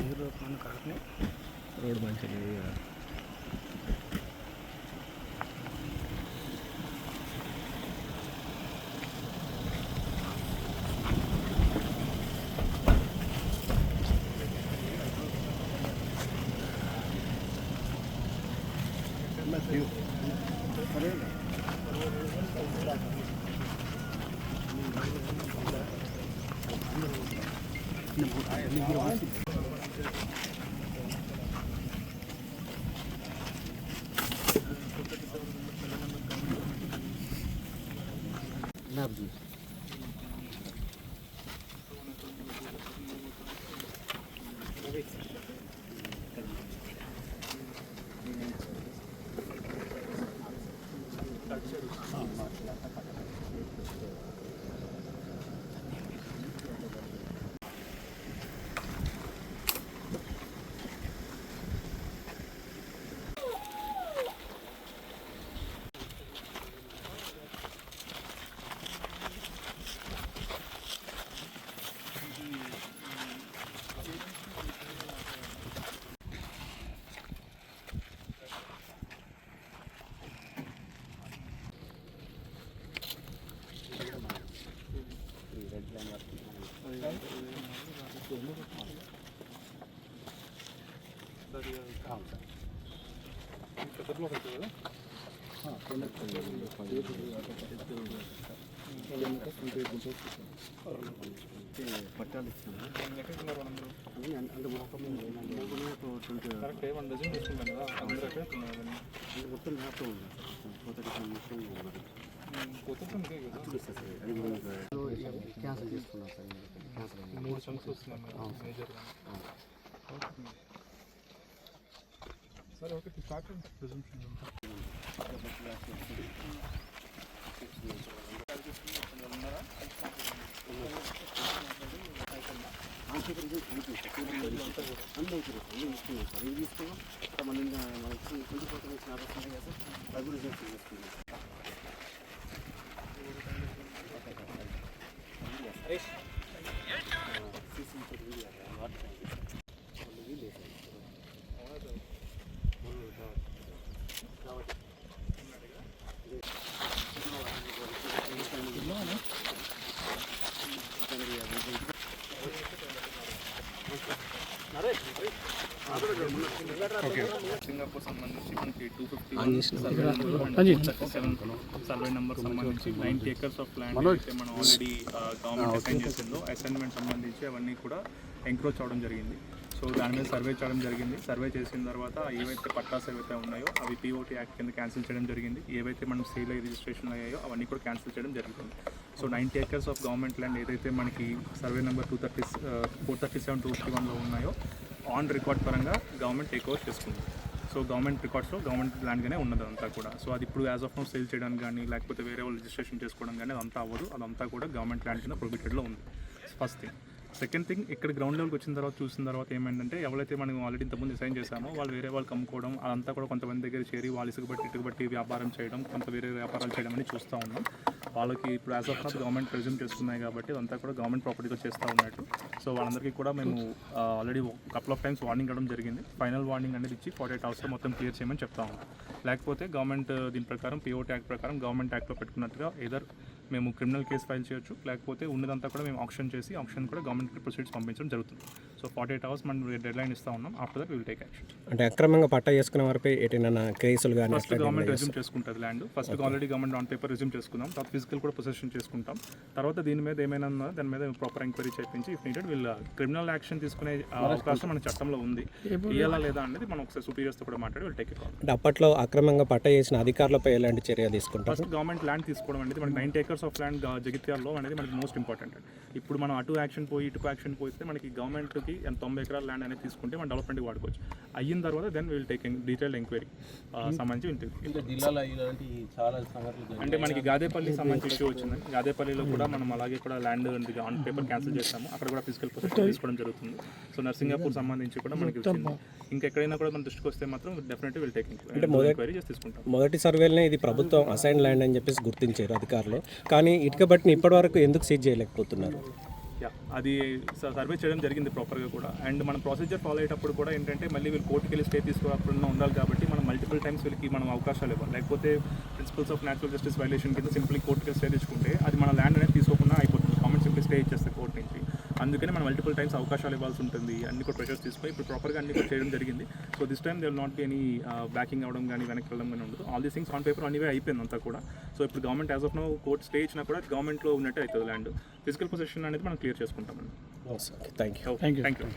ಇದು ನನ್ನ ಕಾಲಕ್ಕೆ ರೋಡ್ ಬಂಚಿದೆ Thank you. కదా పట్టాలు ఇచ్చాము అంటే మొత్తం కరెక్ట్ వన్ డజన్ తీసుకుంటాం కదా అందరూ ఎక్కడ ఉన్నారు మొత్తం మ్యాప్లో ఉంది మొత్తం మొత్తం ఉన్నది కొత్త క్యాన్సిల్ చేసుకున్నాం సార్ క్యాన్సిల్ మూడు చంక్స్ వస్తున్నాయి మేజర్గా సరే ఓకే స్టార్ట్ ప్రెజెంషన్ తీసుకున్నాం సార్ ఇవి తీసుకున్నాం మళ్ళీ మనకి ట్వంటీ ఫోర్ మినిట్స్ కదా సార్ అవి కూడా తీసుకున్నాం సింగపూర్ సంబంధించి మనకి two fifty seven survey number సంబంధించి నైన్టీ ఎకర్స్ ఆఫ్ ల్యాండ్ అయితే మనం ఆల్రెడీ గవర్నమెంట్ అసైన్ చేసిందో. అసైన్మెంట్ సంబంధించి అవన్నీ కూడా ఎంక్రోచ్ అవడం జరిగింది. సో దాని మీద సర్వే చేయడం జరిగింది. సర్వే చేసిన తర్వాత ఏవైతే పట్టాస్ ఏవైతే ఉన్నాయో అవి పిఓటీ యాక్ట్ కింద క్యాన్సిల్ చేయడం జరిగింది. ఏవైతే మనం సేల్ అయ్యి రిజిస్ట్రేషన్ అయ్యాయో అవన్నీ కూడా క్యాన్సిల్ చేయడం జరుగుతుంది. So ninety acres of government land ఏదైతే మనకి survey number two thirty four thirty seven two fifty వన్లో ఉన్నాయో ఆన్ రికార్డ్ పరంగా గవర్నమెంట్ టేక్ ఓవర్ చేసుకుంది సో గవర్నమెంట్ రికార్డ్స్లో గవర్నమెంట్ ల్యాండ్గానే ఉన్నది అంతా కూడా. సో అది ఇప్పుడు యాజ్ ఆఫ్ నో సేల్ చేయడానికి కానీ లేకపోతే వేరే వాళ్ళు రిజిస్ట్రేషన్ చేసుకోవడం కానీ అదంతా అవ్వదు. అదంతా కూడా గవర్నమెంట్ ల్యాండ్ కింద ప్రొబిటెడ్లో ఉంది. ఫస్ట్ థింగ్ సెకండ్ థింగ్ ఇక్కడ గ్రౌండ్ లెవెల్కి వచ్చిన తర్వాత చూసిన తర్వాత ఏమైందంటే ఎవరైతే మనం ఆల్రెడీ ఇంతకుముందు డిసైన్ చేశామో వాళ్ళు వేరే వాళ్ళు కమ్ముకోవడం అదంతా కూడా కొంతమంది దగ్గర చేరి వాళ్ళు ఇసుగుబట్టి ఇటుబట్టి వ్యాపారం చేయడం కొంత వేరే వ్యాపారాలు చేయడం అని చూస్తూ ఉన్నాం. వాళ్ళకి ఇప్పుడు యాజ్ ఆఫ్ గవర్నమెంట్ ప్రెజ్యూమ్ చేస్తున్నాయి కాబట్టి అదంతా కూడా గవర్నమెంట్ ప్రాపర్టీలో చేస్తూ ఉన్నట్టు. సో వాళ్ళందరికీ కూడా మేము already couple of times warning ఇవ్వడం జరిగింది. ఫైనల్ వార్నింగ్ అనేది ఇచ్చి ఫార్టీ ఎయిట్ అవర్స్లో మొత్తం క్లియర్ చేయమని చెప్తా ఉన్నాం. లేకపోతే గవర్నమెంట్ దీని ప్రకారం పిఓటీ యాక్ట్ ప్రకారం గవర్నమెంట్ యాక్ట్లో పెట్టుకున్నట్టుగా ఏదర్ మేము క్రిమినల్ కేసు ఫైల్ చేయొచ్చు. లేకపోతే ఉన్నదంతా కూడా మేము ఆప్షన్ చేసి ఆప్షన్ కూడా గవర్నమెంట్ ప్రొసీడ్స్ పంపించడం జరుగుతుంది. సో ఫార్టీ ఎయిట్ అవర్స్ మనం డెడ్ లైన్ ఇస్తా ఉన్నాం. After that will take action అంటే అక్రమంగా పట్టా చేసుకున్న వారిపై ఎటైనా కేసులు కానీ ఫస్ట్ గవర్నమెంట్ రెజ్యూమ్ చేసుకుంటుంది land first already government on paper resume చేసుకుందాం. తర్వాత ఫిజికల్ కూడా పొజిషన్ చేసుకుంటాం. తర్వాత దీని మీద ఏమైనా ఉందో? దాని మీద ప్రాపర్ ఎంక్వైరీ చేయించి ఇఫ్ నీడెడ్ వీళ్ళ క్రిమినల్ యాక్షన్ తీసుకునే ఆ, అవకాశం మన చట్టంలో ఉంది. ఇయ్యాలా లేదా అనేది మనం ఒకసారి superiors తో కూడా మాట్లాడి వీళ్ళు టేక్ అంటే అప్పట్లో అక్రమంగా పట్టా చేసిన అధికారులపై ఎలాంటి చర్య తీసుకుంటారు? ఫస్ట్ గవర్నమెంట్ ల్యాండ్ తీసుకోవడం అనేది మనకి నైన్ ఏకర్స్ ఆఫ్ ల్యాండ్ జగిత్యాలలో అనేది మనకి మోస్ట్ ఇంపార్టెంట్ ఇప్పుడు మనం అటు యాక్షన్ పోయి ఇటు యాక్షన్ పోయితే మనకి గవర్నమెంట్కి తొంభై ఎకరాల ల్యాండ్ అనేది తీసుకుంటే మనం డెవలప్మెంట్కి వాడుకోవచ్చు. అయిన తర్వాత then will take detail enquiry సంబంధించి అంటే మనకి గాదేపల్లి సంబంధించి ఇష్యూ వచ్చింది. గాదేపల్లిలో కూడా మనం అలాగే కూడా ల్యాండ్ ఆన్ పేపర్ క్యాన్సిల్ చేస్తాము. అక్కడ కూడా ఫిజికల్ పొజిషన్ తీసుకోవడం జరుగుతుంది. సో నర్సింగాపూర్ సంబంధించి కూడా మనకి వచ్చింది. ఇంకా ఎక్కడైనా కూడా మన దృష్టికి వస్తే మాత్రం డెఫినెట్లీ విల్ టేక్ ఎంక్వైరీ చేసి తీసుకుంటాం. మొదటి సర్వేలోనే ఇది ప్రభుత్వం అసైన్ ల్యాండ్ అని చెప్పేసి గుర్తించారు అధికారులు. కానీ ఇటుక బట్టిని ఇప్పటివరకు ఎందుకు సీజ్ చేయలేకపోతున్నారు? యా అది సర్వే చేయడం జరిగింది ప్రాపర్గా కూడా. అండ్ మన ప్రొసీజర్ ఫాలో అయ్యేటప్పుడు కూడా ఏంటంటే మళ్ళీ వీళ్ళు కోర్టుకి వెళ్ళి స్టే తీసుకోకుండా ఉండాలి కాబట్టి మనం మల్టిపుల్ టైమ్స్ వీళ్ళకి మనం అవకాశాలు ఇవ్వాలి. లేకపోతే principles of natural justice violation కింద సింప్లీ కోర్టుకి స్టే తెచ్చుకుంటే అది మన ల్యాండ్ అనేది తీసుకోకుండా అయిపోతుంది. గవర్నమెంట్ సింప్లీ స్టే ఇచ్చేస్తే కోర్ట్ నుంచి. అందుకని మనం మల్టిపుల్ టైమ్స్ అవకాశాలు ఇవ్వాల్సి ఉంటుంది. అన్ని కూడా ప్రెషర్స్ తీసుకొని ఇప్పుడు ప్రాపర్గా అన్ని కూడా చేయడం జరిగింది. So this time they will not be any backing అవ్వడం కానీ వెనక్కి వెళ్ళడం కానీ ఉండదు. All these things on paper anyway అయిపోయింది అంతా కూడా. సో ఇప్పుడు government as of no court stay ఇచ్చినా కూడా గవర్నమెంట్లో ఉన్నట్టే అవుతుంది ల్యాండ్ ఫిజికల్ పొజిషన్ అనేది మనం క్లియర్ చేసుకుంటామండి థ్యాంక్ యూ థ్యాంక్ యూ